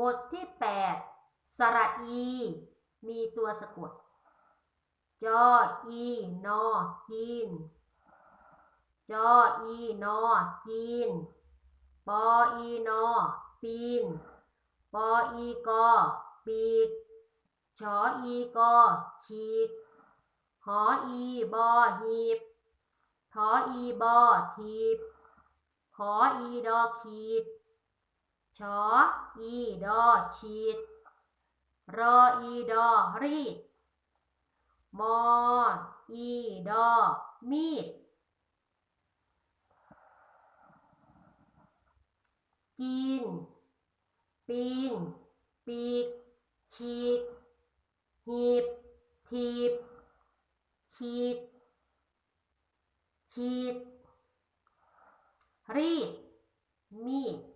บทที่ 8 สระอี มีตัวสะกด จออีนอกินจออีนอกินปออีนอปีน ปออีกอปีกชออีกอฉีกหออีบอหีบทออีบอทีบขออีดอขีด ชออีดอฉีด รออีดอรีด มออีดอมีด กิน ปีน ปีก ฉีก หีบ ทีบ ขีด ขีด รีด มีด